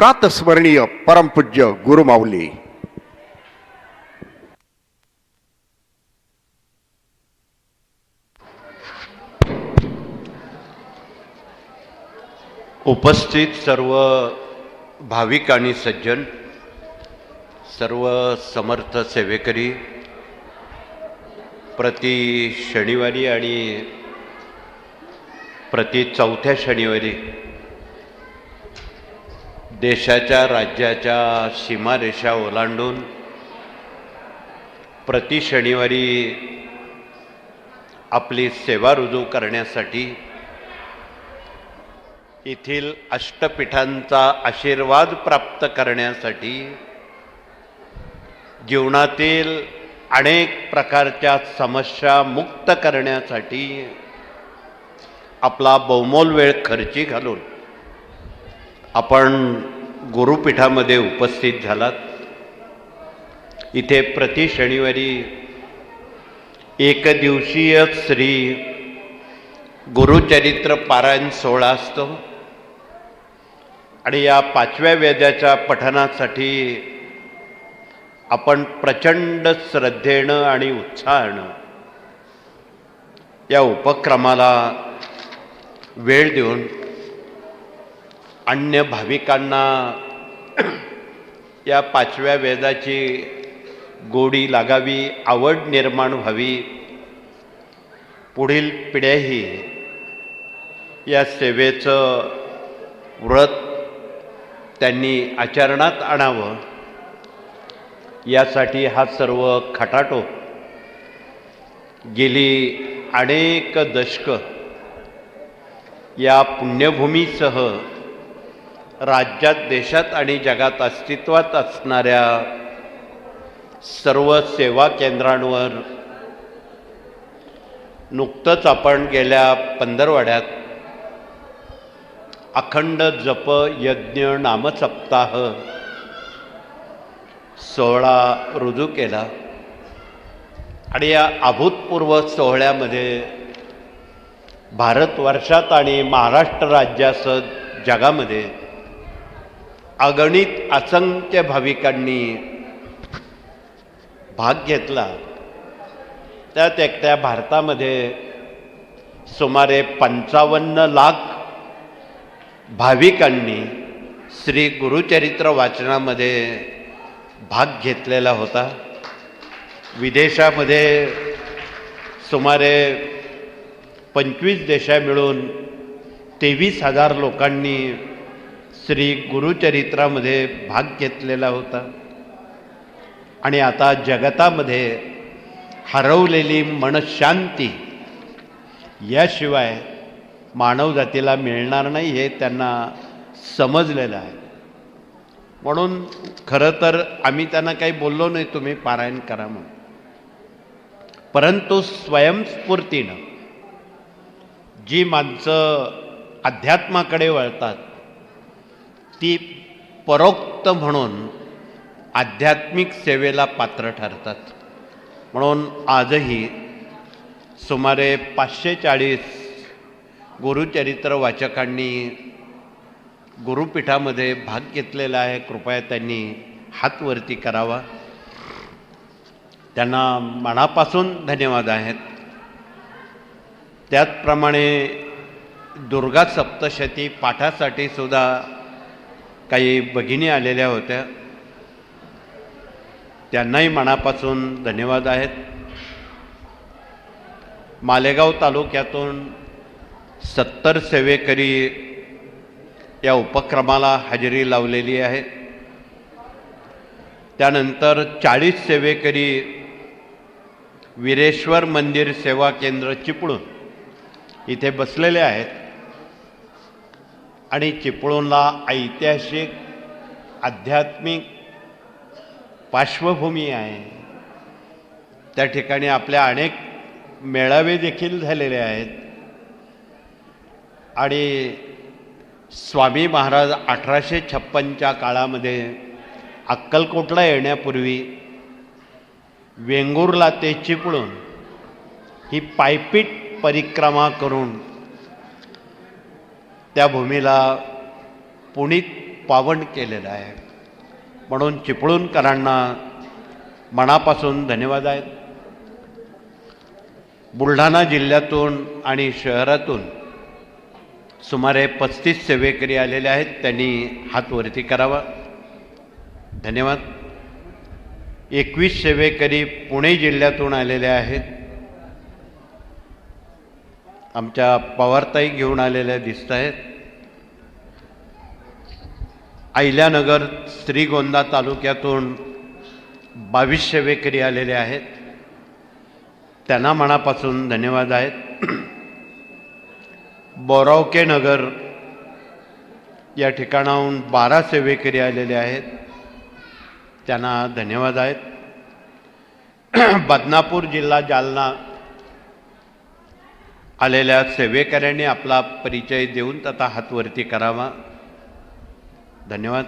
प्रातस्मरणीय परमपूज्य गुरुमाऊली. उपस्थित सर्व भाविक आणि सज्जन सर्व समर्थ सेवेकरी प्रति शनिवारी आणि प्रति चौथ्या शनिवारी देशाच्या राज्याच्या सीमारेषा ओलांडून प्रति शनिवारी आपली सेवा रुजू करण्यासाठी येथील अष्टपीठांचा आशीर्वाद प्राप्त करण्यासाठी जीवनातील अनेक प्रकारच्या समस्या मुक्त करण्यासाठी आपला बहुमोल वेळ खर्ची घालून आपण गुरुपीठामध्ये उपस्थित झालात. इथे प्रति शनिवारी एकदिवसीय श्री गुरुचरित्र पारायण सोहळा असतो. आणि या पाचव्या वेद्याच्या पठणासाठी आपण प्रचंड श्रद्धेनं आणि उत्साहानं या उपक्रमाला वेळ देऊन अन्य भाविकांना या पाचव्या वेदाची गोडी लागावी आवड निर्माण व्हावी. पुढील पिढ्याही या सेवेचं व्रत त्यांनी आचरणात आणावं. यासाठी हा सर्व खटाटोप गेली अनेक दशकं या पुण्यभूमीसह राज्यात देशात आणि जगात अस्तित्वात असणाऱ्या सर्व सेवा केंद्रांवर नुकतंच आपण गेल्या पंधरवाड्यात अखंड जप यज्ञ नामसप्ताह सोहळा रुजू केला. आणि या अभूतपूर्व सोहळ्यामध्ये भारतवर्षात आणि महाराष्ट्र राज्यासह जगामध्ये अगणित असंख्य भाविकांनी भाग घेतला. त्यात एकट्या भारतामध्ये सुमारे पंचावन्न लाख भाविकांनी श्री गुरुचरित्र वाचनामध्ये भाग घेतलेला होता. विदेशामध्ये सुमारे पंचवीस देशा मिळून तेवीस हजार लोकांनी श्री गुरुचरित्रामध्ये भाग घेतलेला होता. आणि आता जगतामध्ये हरवलेली मनशांती याशिवाय मानवजातीला मिळणार नाही हे त्यांना समजलेलं आहे. म्हणून खरं तर आम्ही त्यांना काही बोललो नाही तुम्ही पारायण करा म्हणून. परंतु स्वयंस्फूर्तीनं जी माणसं अध्यात्माकडे वळतात ती परोक्त म्हणून आध्यात्मिक सेवेला पात्र ठरतात. म्हणून आजही सुमारे पाचशे चाळीस गुरुचरित्र वाचकांनी गुरुपीठामध्ये भाग घेतलेला आहे. कृपया त्यांनी हातवरती करावा. त्यांना मनापासून धन्यवाद आहेत. त्याचप्रमाणे दुर्गा सप्तशती पाठासाठी सुद्धा काही भगिनी आलेल्या होत्या. त्यांनाही मनापासून धन्यवाद आहेत. मालेगाव तालुक्यातून सत्तर सेवेकरी या उपक्रमाला हजेरी लावलेली आहे. त्यानंतर चाळीस सेवेकरी वीरेश्वर मंदिर सेवा केंद्र चिपळूण इथे बसलेले आहेत. आणि चिपळूणला ऐतिहासिक आध्यात्मिक पार्श्वभूमी आहे. त्या ठिकाणी आपल्या अनेक मेळावे देखील झालेले आहेत. आणि स्वामी महाराज अठराशे छप्पनच्या काळामध्ये अक्कलकोटला येण्यापूर्वी वेंगुर्ला ते चिपळूण ही पायपीट परिक्रमा करून त्या भूमीला पुणित पावन केलेलं आहे. म्हणून चिपळूणकरांना मनापासून धन्यवाद आहेत. बुलढाणा जिल्ह्यातून आणि शहरातून सुमारे पस्तीस सेवेकरी आलेले आहेत. त्यांनी हातवरती करावा. धन्यवाद. एकवीस सेवेकरी पुणे जिल्ह्यातून आलेले आहेत. आमच्या पवारताई घेऊन आलेल्या दिसत आहेत अहिल्यानगर श्रीगोंदा तालुक्यातून बावीस सेवेकरी आलेले आहेत. त्यांना मनापासून धन्यवाद आहेत. बोरावके नगर या ठिकाणाहून बारा सेवेकरी आलेले आहेत. त्यांना धन्यवाद आहेत. बदनापूर जिल्हा जालना आलेल्या सेवेकऱ्यांनी आपला परिचय देऊन त्याचा हातवरती करावा. धन्यवाद.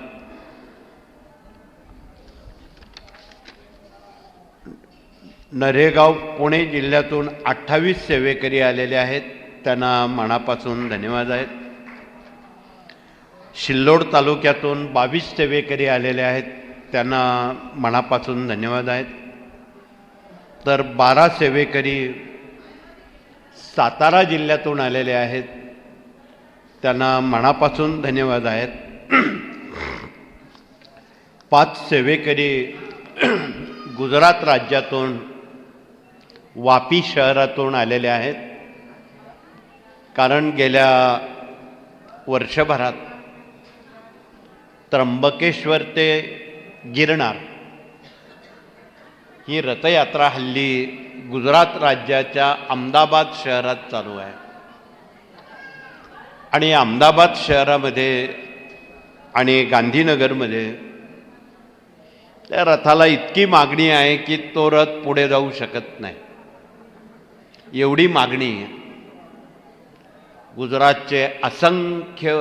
नरेगाव पुणे जिल्ह्यातून अठ्ठावीस सेवेकरी आलेले आहेत. त्यांना मनापासून धन्यवाद आहेत. शिल्लोड तालुक्यातून बावीस सेवेकरी आलेले आहेत. त्यांना मनापासून धन्यवाद आहेत. तर बारा सेवेकरी सातारा जिल्ह्यातून आलेले आहेत. त्यांना मनापासून धन्यवाद आहेत. पाच सेवेकरी गुजरात राज्यातून वापी शहरातून आलेले आहेत. कारण गेल्या वर्षभरात त्र्यंबकेश्वर ते गिरणार ही रथयात्रा हल्ली गुजरात राज्याच्या अहमदाबाद शहरात चालू आहे. आणि अहमदाबाद शहरामध्ये आणि गांधीनगरमध्ये त्या रथाला इतकी मागणी आहे की तो रथ पुढे जाऊ शकत नाही. एवढी मागणी आहे. गुजरातचे असंख्य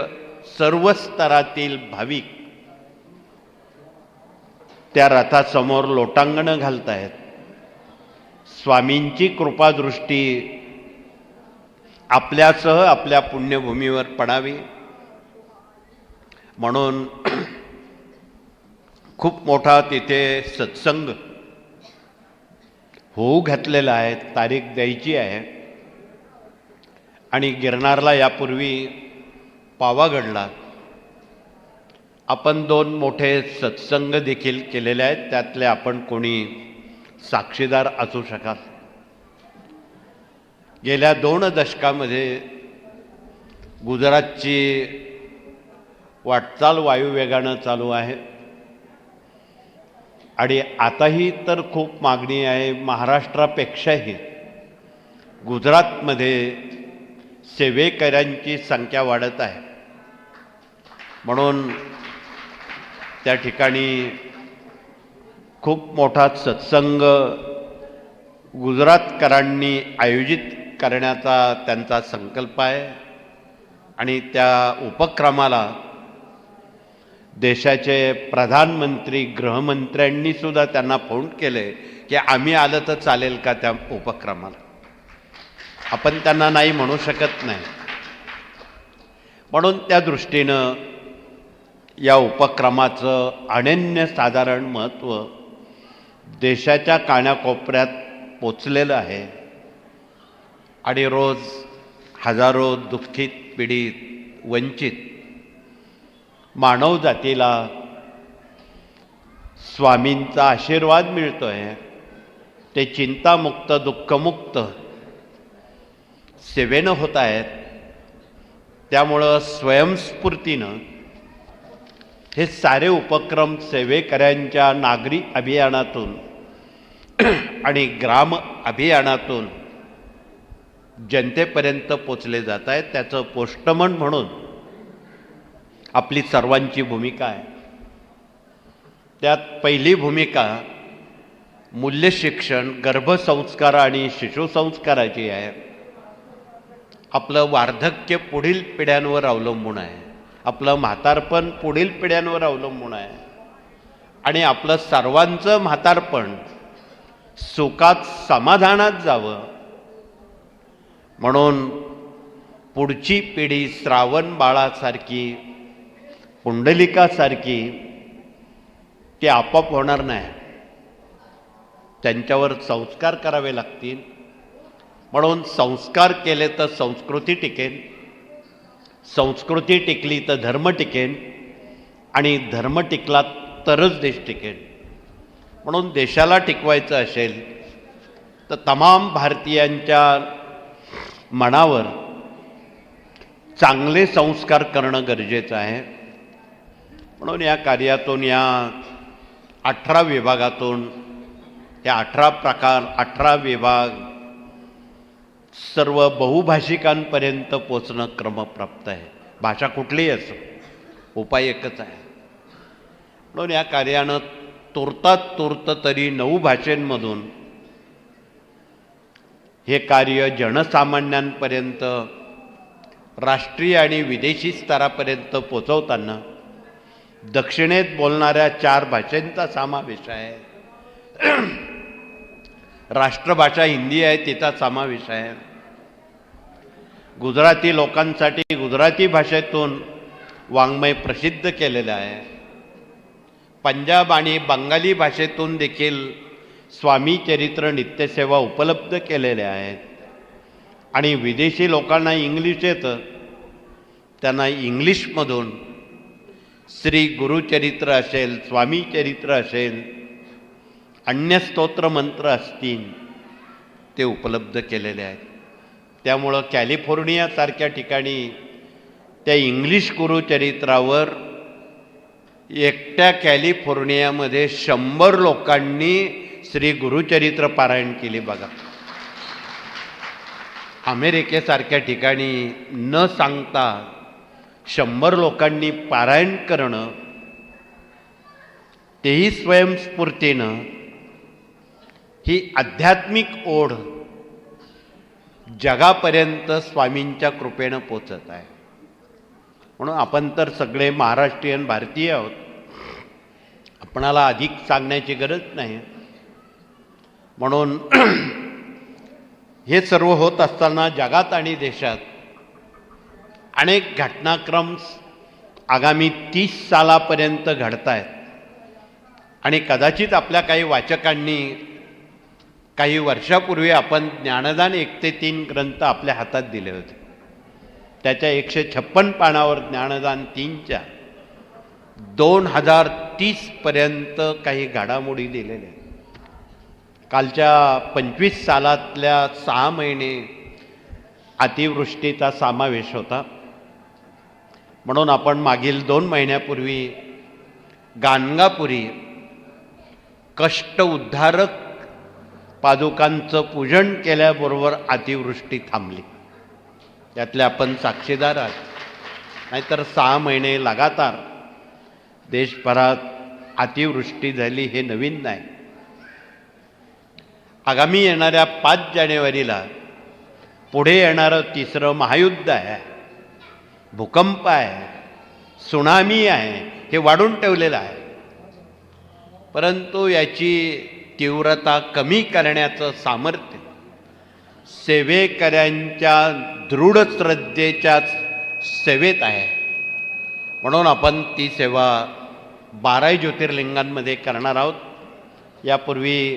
सर्व स्तरातील भाविक त्या रथासमोर लोटांगणं घालतायत. स्वामींची कृपादृष्टी आपल्यासह आपल्या पुण्यभूमीवर पडावी. म्हणून खूप मोठा तिथे सत्संग होऊ घातलेला आहे तारीख द्यायची आहे. आणि गिरनारला यापूर्वी पावागडला आपण दोन मोठे सत्संग देखील केलेले आहेत त्यातले आपण कोणी साक्षीदार असू शकाल. गेल्या दोन दशकामध्ये गुजरातची वाटचाल वायुवेगानं चालू आहे. आणि आताही तर खूप मागणी आहे महाराष्ट्रापेक्षाही. गुजरातमध्ये सेवेकऱ्यांची संख्या वाढत आहे. म्हणून त्या ठिकाणी खूप मोठा सत्संग गुजरातकरांनी आयोजित करण्याचा त्यांचा संकल्प आहे. आणि त्या उपक्रमाला देशाचे प्रधानमंत्री गृहमंत्र्यांनी सुद्धा त्यांना फोन केले की आम्ही आलं तर चालेल का त्या उपक्रमाला? आपण त्यांना नाही म्हणू शकत नाही. म्हणून त्या दृष्टीनं या उपक्रमाचं अनन्यसाधारण महत्त्व देशाच्या कानाकोपऱ्यात पोचलेलं आहे. आणि रोज हजारो दुःखित पीडित वंचित मानव जातीला स्वामींचा आशीर्वाद मिळतो आहे ते चिंतामुक्त दुःखमुक्त सेवेनं होत आहेत. त्यामुळं स्वयंस्फूर्तीनं हे सारे उपक्रम सेवेकऱ्यांच्या नागरी अभियानातून आणि ग्राम अभियानातून जनतेपर्यंत पोचले जात आहेत. त्याचं पोष्टमन म्हणून आपली सर्वांची भूमिका आहे. त्यात पहिली भूमिका मूल्यशिक्षण गर्भसंस्कार आणि शिशुसंस्काराची आहे. आपलं वार्धक्य पुढील पिढ्यांवर अवलंबून आहे. आपलं म्हातारपण पुढील पिढ्यांवर अवलंबून आहे. आणि आपलं सर्वांचं म्हातारपण सुखात समाधानात जावं. म्हणून पुढची पिढी श्रावण बाळासारखी पुंडलिकासारखी ती आपोआप होणार नाही. त्यांच्यावर संस्कार करावे लागतील. म्हणून संस्कार केले तर संस्कृती टिकेल. संस्कृती टिकली तर धर्म टिकेन आणि धर्म टिकला तरच देश टिकेन. म्हणून देशाला टिकवायचं असेल तर तमाम भारतीयांच्या मनावर चांगले संस्कार करणं गरजेचं आहे. म्हणून या कार्यातून या अठरा विभागातून या अठरा प्रकार अठरा विभाग सर्व बहुभाषिकांपर्यंत पोचणं क्रमप्राप्त आहे. भाषा कुठलीही असो उपाय एकच आहे. म्हणून या कार्यानं तुर्तात तुर्त तरी नऊ भाषेंमधून हे कार्य जनसामान्यांपर्यंत राष्ट्रीय आणि विदेशी स्तरापर्यंत पोचवताना दक्षिणेत बोलणाऱ्या चार भाषांचा समावेश आहे. राष्ट्रभाषा हिंदी आहे तिचा समावेश आहे. गुजराती लोकांसाठी गुजराती भाषेतून वाङ्मय प्रसिद्ध केलेलं आहे. पंजाब आणि बंगाली भाषेतून देखील स्वामी चरित्र नित्यसेवा उपलब्ध केलेल्या आहेत. आणि विदेशी लोकांना इंग्लिश येतं त्यांना इंग्लिशमधून श्री गुरुचरित्र असेल स्वामी चरित्र असेल अन्यस्तोत्र मंत्र असतील ते उपलब्ध केलेले आहेत. त्यामुळं कॅलिफोर्नियासारख्या ठिकाणी त्या इंग्लिश गुरुचरित्रावर एकट्या कॅलिफोर्नियामध्ये शंभर लोकांनी श्री गुरुचरित्र पारायण केले बघा. अमेरिकेसारख्या ठिकाणी न सांगता शंभर लोकांनी पारायण करणं तेही स्वयंस्फूर्तीनं ही आध्यात्मिक ओढ जगापर्यंत स्वामींच्या कृपेनं पोचत आहे. म्हणून आपण तर सगळे महाराष्ट्रीयन भारतीय आहोत. आपणाला अधिक सांगण्याची गरज नाही. म्हणून हे सर्व होत असताना जगात आणि देशात अनेक घटनाक्रम आगामी तीस सालापर्यंत घडत आहेत आणि कदाचित आपल्या काही वाचकांनी काही वर्षापूर्वी आपण ज्ञानदान एक ते तीन ग्रंथ आपल्या हातात दिले होते. त्याच्या एकशे छप्पन पानावर ज्ञानदान तीनच्या दोन हजार तीसपर्यंत काही घडामोडी दिलेल्या कालच्या पंचवीस सालातल्या सहा महिने अतिवृष्टीचा समावेश होता. म्हणून आपण मागील दोन महिन्यापूर्वी गाणगापुरी कष्ट उद्धारक पादुकांचं पूजन केल्याबरोबर अतिवृष्टी थांबली. त्यातले आपण साक्षीदार आहात. नाहीतर सहा महिने लगातार देशभरात अतिवृष्टी झाली हे नवीन नाही. आगामी येणाऱ्या पाच जानेवारीला पुढे येणारं तिसरं महायुद्ध आहे. भूकंप आहे. सुनामी आहे. हे वाढून ठेवलेलं आहे. परंतु याची तीव्रता कमी करण्याचं सामर्थ्य. सेवेकऱ्यांच्या दृढ श्रद्धेच्याच सेवेत आहे. म्हणून आपण ती सेवा बाराही ज्योतिर्लिंगांमध्ये करणार आहोत. यापूर्वी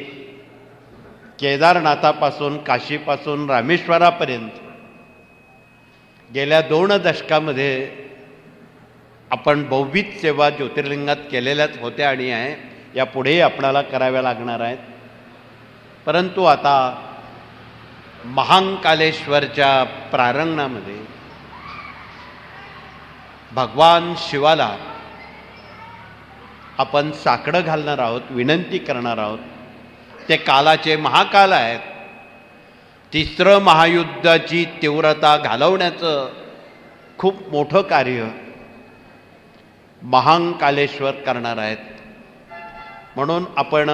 केदारनाथापासून काशीपासून रामेश्वरापर्यंत गेल्या दोन दशकामध्ये आपण बहुविध सेवा ज्योतिर्लिंगात केलेल्याच होत्या आणि आहे. यापुढेही आपणाला कराव्या लागणार आहेत. परंतु आता महांकालेश्वरच्या प्रारंगणामध्ये भगवान शिवाला आपण साकडं घालणार आहोत विनंती करणार आहोत. ते कालाचे महाकाल आहेत. तिसरं महायुद्धाची तीव्रता घालवण्याचं खूप मोठं कार्य महांकालेश्वर करणार आहेत. म्हणून आपण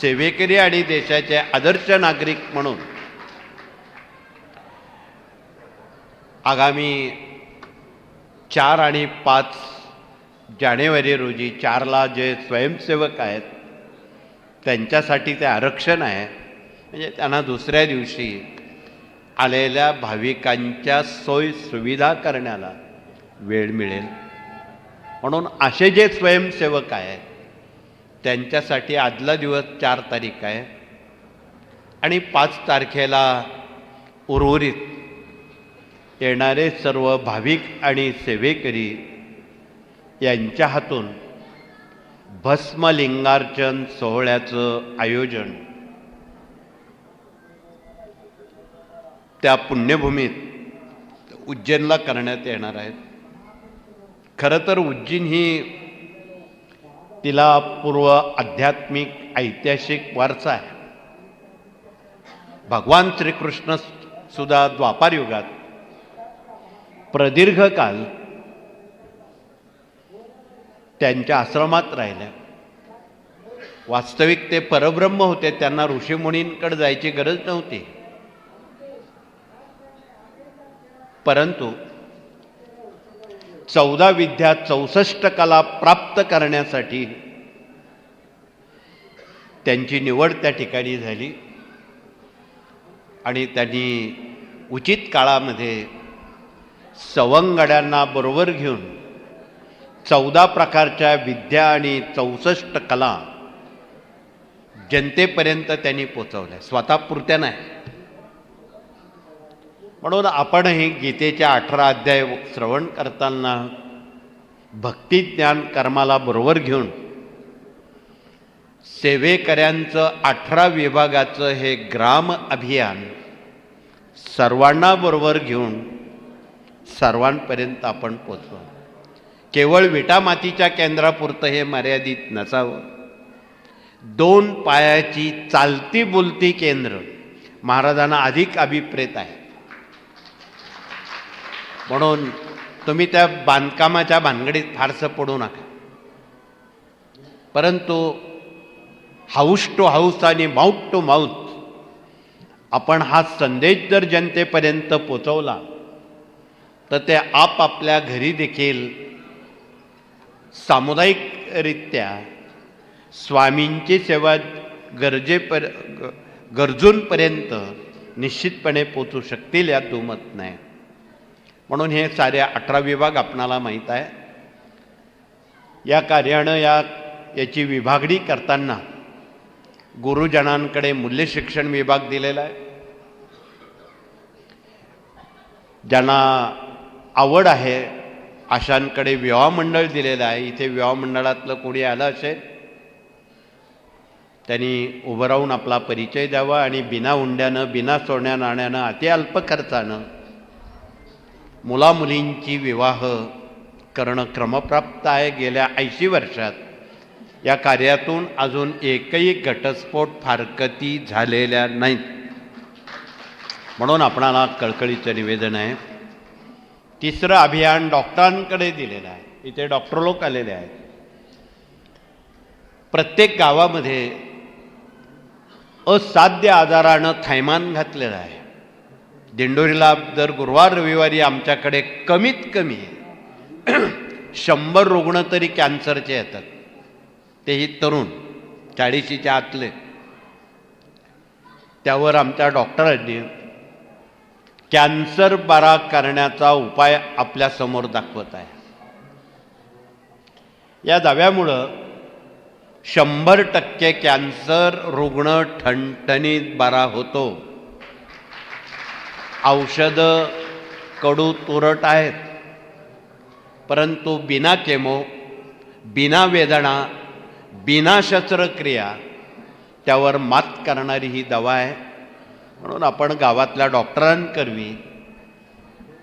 सेवेकरी आणि देशाचे आदर्श नागरिक म्हणून आगामी चार आणि पाच जानेवारी रोजी चारला जे स्वयंसेवक आहेत त्यांच्यासाठी ते आरक्षण आहे. म्हणजे त्यांना दुसऱ्या दिवशी आलेल्या भाविकांच्या सोय सुविधा करण्याला वेळ मिळेल. म्हणून असे जे स्वयंसेवक आहेत त्यांच्यासाठी आदला दिवस चार तारीख आहे. आणि पाच तारखेला उर्वरित येणारे सर्व भाविक आणि सेवेकरी यांच्या हातून भस्मलिंगार्चन सोहळ्याचं आयोजन. त्या पुण्यभूमीत उज्जैनला करण्यात येणार आहेत खरं तर उज्जैन ही तिला पूर्व आध्यात्मिक ऐतिहासिक वारसा आहे. भगवान श्रीकृष्ण सुद्धा द्वापार युगात प्रदीर्घ काल त्यांच्या आश्रमात राहिल्या. वास्तविक ते परब्रह्म होते त्यांना ऋषीमुनींकडे जायची गरज नव्हती. परंतु चौदा विद्या चौसष्ट कला प्राप्त करण्यासाठी त्यांची निवड त्या ठिकाणी झाली. आणि त्यांनी उचित काळामध्ये सवंगड्यांना बरोबर घेऊन चौदा प्रकारच्या विद्या आणि चौसष्ट कला जनतेपर्यंत त्यांनी पोचवल्या स्वतः पुरत्या नाही. म्हणून आपणही गीतेच्या अठरा अध्याय श्रवण करताना भक्ती ज्ञान कर्माला बरोबर घेऊन सेवेकऱ्यांचं अठरा विभागाचं हे ग्राम अभियान सर्वांना बरोबर घेऊन सर्वांपर्यंत आपण पोचवा केवळ विटामातीच्या केंद्रापुरतं हे मर्यादित नसावं. दोन पायाची चालती बोलती केंद्र महाराजांना अधिक अभिप्रेत आहे. म्हणून तुम्ही त्या बांधकामाच्या भानगडीत फारसं पडू नका. परंतु हाऊस टू हाऊस आणि माउथ टू माउथ आपण हा संदेश जर जनतेपर्यंत पोचवला तर ते आपापल्या घरी देखील सामुदायिकरित्या स्वामींची सेवा गरजेपर गरजूंपर्यंत निश्चितपणे पोचू शकतील यात दुमत नाही. म्हणून हे सारे अठरा विभाग आपणाला माहीत आहे. या कार्यानं या याची विभागणी करताना गुरुजनांकडे मूल्य शिक्षण विभाग दिलेला आहे. ज्यांना आवड आहे अशांकडे विवाह मंडळ दिलेलं आहे. इथे विवाह मंडळातलं कोणी आलं असेल त्यांनी उभं राहून आपला परिचय द्यावा आणि बिना हुंड्यानं बिना सोन्या नाण्यानं अति अल्प खर्चानं मुलामुलींची विवाह करणं क्रमप्राप्त आहे गेल्या ऐंशी वर्षात. या कार्यातून अजून एकही घटस्फोट फारकती झालेल्या नाहीत. म्हणून आपणाला कळकळीचं निवेदन आहे. तिसरं अभियान डॉक्टरांकडे दिलेलं आहे. इथे डॉक्टर लोक आलेले आहेत. प्रत्येक गावामध्ये असाध्य आजारानं थैमान घातलेलं आहे. दिंडोरीला दर गुरुवार रविवारी आमच्याकडे कमीत कमी शंभर रुग्ण तरी कॅन्सरचे येतात. तेही तरुण चाळीशीच्या आतले. त्यावर आमच्या डॉक्टरांनी कॅन्सर बरा करण्याचा उपाय आपल्यासमोर दाखवत आहे. या दाव्यामुळं शंभर टक्के कॅन्सर रुग्ण ठणठणीत बरा होतो. औषधं कडू तुरट आहेत. परंतु बिना केमो बिना वेदना बिना शस्त्रक्रिया त्यावर मात करणारी ही दवा आहे. म्हणून आपण गावातल्या डॉक्टरांकरवी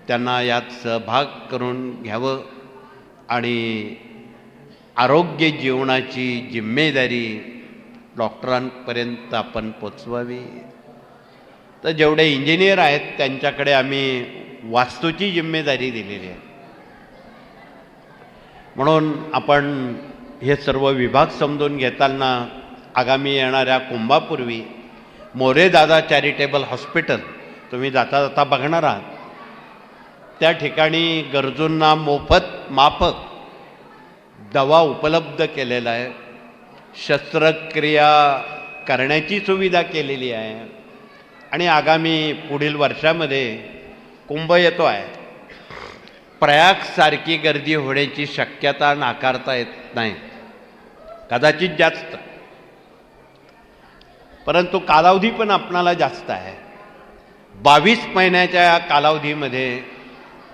त्यांना यात सहभाग करून घ्यावं आणि आरोग्य जीवनाची जिम्मेदारी डॉक्टरांपर्यंत आपण पोचवावी. तर जेवढे इंजिनियर आहेत त्यांच्याकडे आम्ही वास्तूची जिम्मेदारी दिलेली आहे. म्हणून आपण हे सर्व विभाग समजून घेताना आगामी येणाऱ्या कुंभापूर्वी मोरेदादा चॅरिटेबल हॉस्पिटल तुम्ही जाता जाता बघणार आहात. त्या ठिकाणी गरजूंना मोफत माफक दवा उपलब्ध केलेला आहे. शस्त्रक्रिया करण्याची सुविधा केलेली आहे. आणि आगामी पुढील वर्षामध्ये कुंभ येतो आहे. प्रयागसारखी गर्दी होण्याची शक्यता नाकारता येत नाही. कदाचित जास्त. परंतु कालावधी पण आपणाला जास्त आहे. बावीस महिन्याच्या या कालावधीमध्ये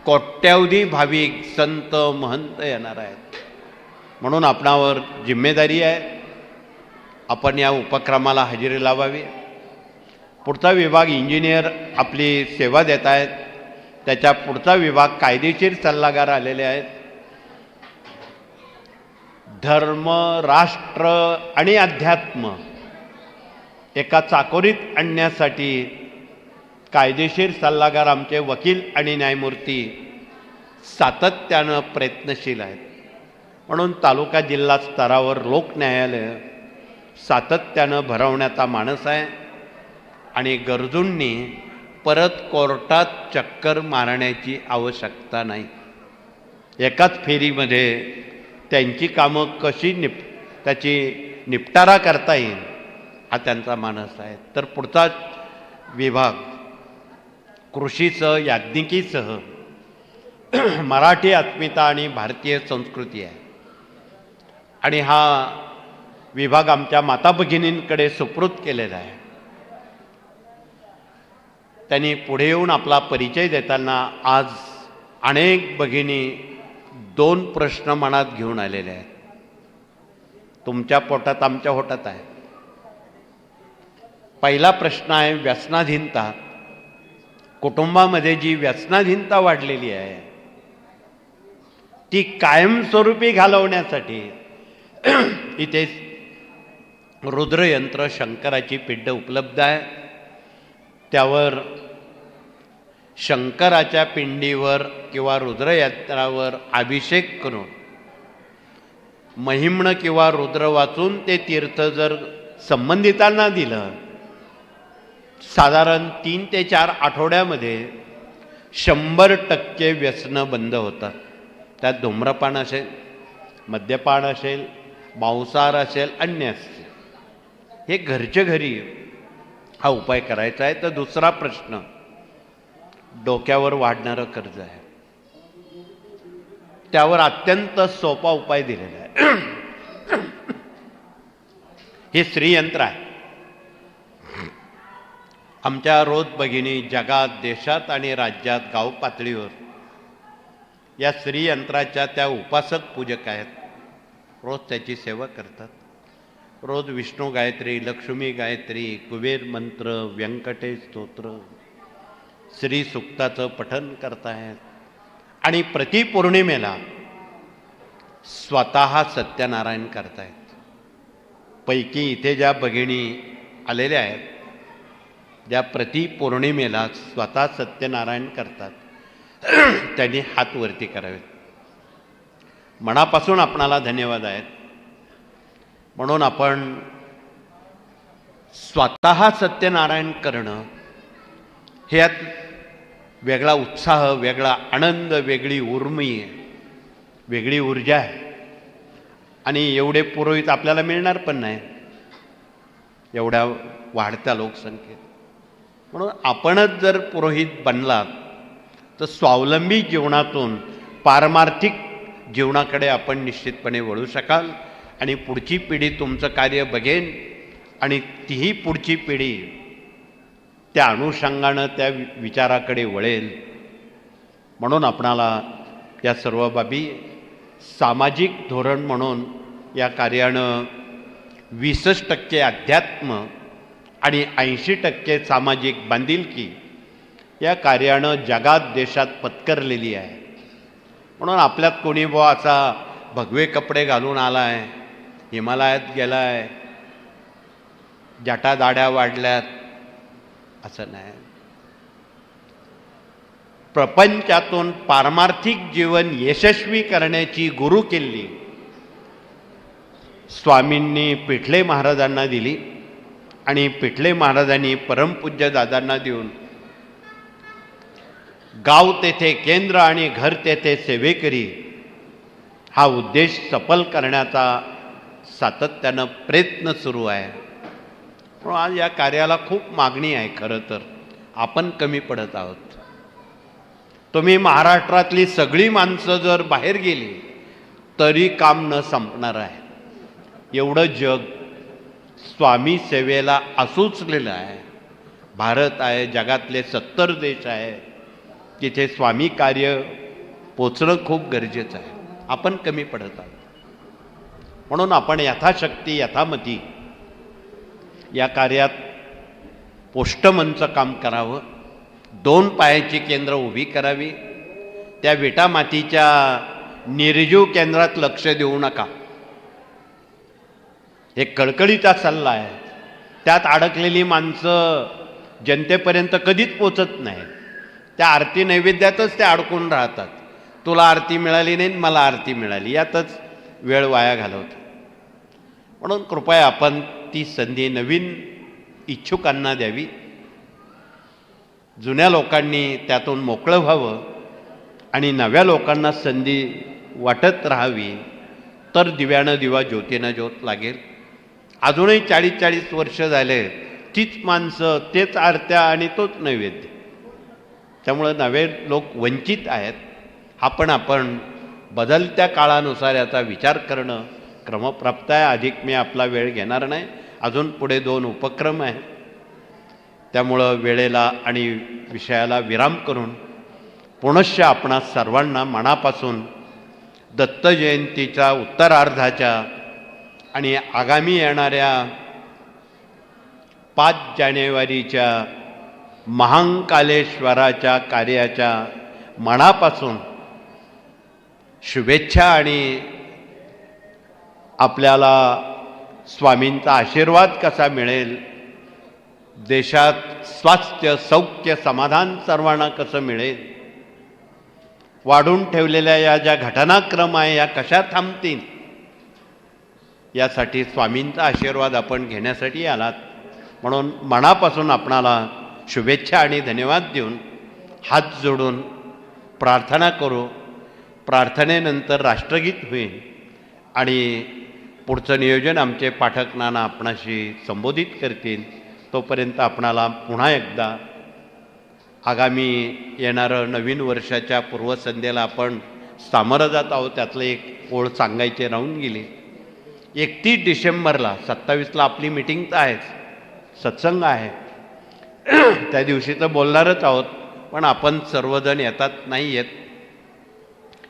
कोट्यावधी भाविक संत महंत येणार आहेत. म्हणून आपणावर जिम्मेदारी आहे. आपण या उपक्रमाला हजेरी लावावी. पुढचा विभाग इंजिनियर आपली सेवा देत आहेत. त्याच्या पुढचा विभाग कायदेशीर सल्लागार आलेले आहेत. धर्म राष्ट्र आणि अध्यात्म एका चाकोरीत आणण्यासाठी कायदेशीर सल्लागार आमचे वकील आणि न्यायमूर्ती सातत्यानं प्रयत्नशील आहेत. म्हणून तालुका जिल्हा स्तरावर लोक न्यायालय सातत्यानं भरवण्याचा मानस आहे. आणि गरजूंनी परत कोर्टात चक्कर मारण्याची आवश्यकता नाही. एकाच फेरीमध्ये त्यांची कामं कशी निप त्याची निपटारा करता येईल हा त्यांचा मानस आहे. तर पुढचा विभाग कृषीसह याज्ञिकीसह मराठी अस्मिता आणि भारतीय संस्कृती आहे. आणि हा विभाग आमच्या माता भगिनींकडे सुपूर्द केलेला आहे. त्यांनी पुढे येऊन आपला परिचय देताना आज अनेक भगिनी दोन प्रश्न मनात घेऊन आलेले आहेत. तुमच्या पोटात आमच्या होटात आहे. पहिला प्रश्न आहे व्यसनाधीनता. कुटुंबामध्ये जी व्यसनाधीनता वाढलेली आहे ती कायमस्वरूपी घालवण्यासाठी इथे रुद्रयंत्र शंकराची पिंड उपलब्ध आहे. त्यावर शंकराच्या पिंडीवर किंवा रुद्रयात्रावर अभिषेक करून महिम्न किंवा रुद्र वाचून ते तीर्थ जर संबंधितांना दिलं साधारण तीन ते चार आठवड्यामध्ये शंभर टक्के व्यसनं बंद होतात. त्यात धूम्रपान असेल मद्यपान असेल मांसाहार असेल अन्य असेल हे घरच्या घरी हा उपाय करायचा आहे. तर दुसरा प्रश्न डोक्यावर वाढणारं कर्ज आहे. त्यावर अत्यंत सोपा उपाय दिलेला आहे. हे श्रीयंत्र आहे. आमच्या रोज भगिनी जगात देशात आणि राज्यात गाव पातळीवर या श्रीयंत्राच्या त्या उपासक पूजक आहेत. रोज त्याची सेवा करतात. रोज विष्णू गायत्री लक्ष्मी गायत्री कुबेर मंत्र व्यंकटेश स्तोत्र श्री सुक्ताचं पठन करतायत आणि प्रतिपौर्णिमेला स्वतः सत्यनारायण करतायत पैकी इथे ज्या भगिनी आलेल्या आहेत ज्या प्रतिपौर्णिमेला स्वतः सत्यनारायण करतात. त्यांनी हात वरती करावेत. मनापासून आपणाला धन्यवाद आहेत. म्हणून आपण स्वतः सत्यनारायण करणं हे यात वेगळा उत्साह वेगळा आनंद वेगळी उर्मी आहे वेगळी ऊर्जा आहे. आणि एवढे पुरोहित आपल्याला मिळणार पण नाही. एवढ्या वाढत्या लोकसंख्येत. म्हणून आपणच जर पुरोहित बनलात तर स्वावलंबी जीवनातून पारमार्थिक जीवनाकडे आपण निश्चितपणे वळू शकाल. आणि पुढची पिढी तुमचं कार्य बघेन. आणि तीही पुढची पिढी त्या अनुषंगानं त्या वि- विचाराकडे वळेल. म्हणून आपणाला या सर्व बाबी सामाजिक धोरण म्हणून या कार्यानं वीसच टक्के अध्यात्म आणि ऐंशी टक्के सामाजिक बांधिलकी या कार्यानं जगात देशात पत्करलेली आहे. म्हणून आपल्यात कोणी बुवा असा भगवे कपडे घालून आला आहे हिमालयात गेला आहे जटा दाड्या वाढल्यात असं नाही. प्रपंचातून पारमार्थिक जीवन यशस्वी करण्याची गुरु किल्ली स्वामींनी पिठले महाराजांना दिली आणि पिठले महाराजांनी परमपूज्य दादांना देऊन गाव तेथे केंद्र आणि घर तेथे सेवेकरी हा उद्देश सफल करण्याचा सातत्यानं प्रयत्न सुरू आहे. म्हणून आज या कार्याला खूप मागणी आहे खरं तर. आपण कमी पडत आहोत. तुम्ही महाराष्ट्रातली सगळी माणसं जर बाहेर गेली तरी काम न संपणार आहे. एवढं जग स्वामी सेवेला आसुचलेलं आहे. भारत आहे जगातले सत्तर देश आहे तिथे स्वामी कार्य पोचणं खूप गरजेचं आहे. आपण कमी पडत आहोत. म्हणून आपण यथाशक्ती यथामती या कार्यात पोष्टमनचं काम करावं दोन पायाची केंद्र उभी करावी त्या विटा मातीच्या निर्जीव केंद्रात लक्ष देऊ नका. हे कळकळीचा सल्ला आहे. त्यात अडकलेली माणसं जनतेपर्यंत कधीच पोचत नाही. त्या आरती नैवेद्यातच ते अडकून राहतात. तुला आरती मिळाली नाही मला आरती मिळाली. यातच वेळ वाया घालवतो म्हणून कृपया आपण ती संधी नवीन इच्छुकांना द्यावी. जुन्या लोकांनी त्यातून मोकळं व्हावं आणि नव्या लोकांना संधी वाटत राहावी तर दिव्यानं दिवा ज्योतीनं ज्योत लागेल. अजूनही चाळीस चाळीस वर्ष झाले तीच माणसं तेच आरत्या आणि तोच नैवेद्य. त्यामुळं नवे लोक वंचित आहेत. हा पण आपण बदलत्या काळानुसार याचा विचार करणं क्रमप्राप्त आहे. अधिक मी आपला वेळ घेणार नाही. अजून पुढे दोन उपक्रम आहेत त्यामुळं वेळेला आणि विषयाला विराम करून पुनश्च आपणा सर्वांना मनापासून दत्त जयंतीच्या उत्तरार्धाच्या आणि आगामी येणाऱ्या पाच जानेवारीच्या महांकालेश्वराच्या कार्याच्या मनापासून शुभेच्छा आणि आपल्याला स्वामींचा आशीर्वाद कसा मिळेल? देशात स्वास्थ्य सौख्य समाधान सर्वांना कसं मिळेल? वाढून ठेवलेल्या या ज्या घटनाक्रम आहे या कशा थांबतील? यासाठी स्वामींचा आशीर्वाद आपण घेण्यासाठी आलात. म्हणून मनापासून आपणाला शुभेच्छा आणि धन्यवाद देऊन हात जोडून प्रार्थना करू. प्रार्थनेनंतर राष्ट्रगीत होईल आणि पुढचं नियोजन आमचे पाठक नाना आपणाशी संबोधित करतील. तोपर्यंत आपणाला पुन्हा एकदा आगामी येणारं नवीन वर्षाच्या पूर्वसंध्येला आपण सामोरं जात आहोत त्यातलं एक ओळ सांगायचे राहून गेली. एकतीस डिसेंबरला सत्तावीसला आपली मिटिंग तर आहेच. सत्संग आहे. त्या दिवशी तर बोलणारच आहोत पण आपण सर्वजण येतात नाही येत.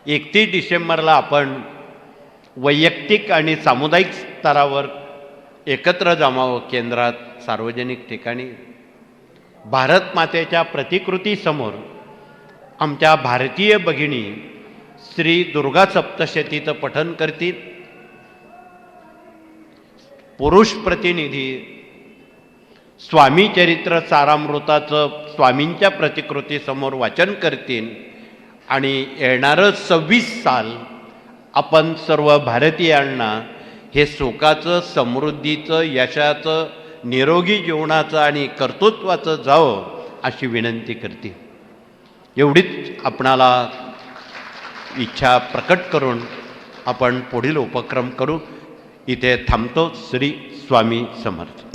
एकतीस डिसेंबरला आपण वैयक्तिक आणि सामुदायिक स्तरावर एकत्र जमावं केंद्रात सार्वजनिक ठिकाणी. भारत मातेच्या प्रतिकृतीसमोर आमच्या भारतीय भगिनी श्री दुर्गा सप्तशतीचं पठन करतील. पुरुष प्रतिनिधी स्वामी चरित्र सारामृताचं स्वामींच्या प्रतिकृतीसमोर वाचन करतील आणि येणारं सव्वीस साल आपण सर्व भारतीयांना हे सुखाचं समृद्धीचं यशाचं निरोगी जीवनाचं आणि कर्तृत्वाचं जावं अशी विनंती करते. एवढीच आपणाला इच्छा प्रकट करून आपण पुढील उपक्रम करू. इथे थांबतो. श्री स्वामी समर्थ.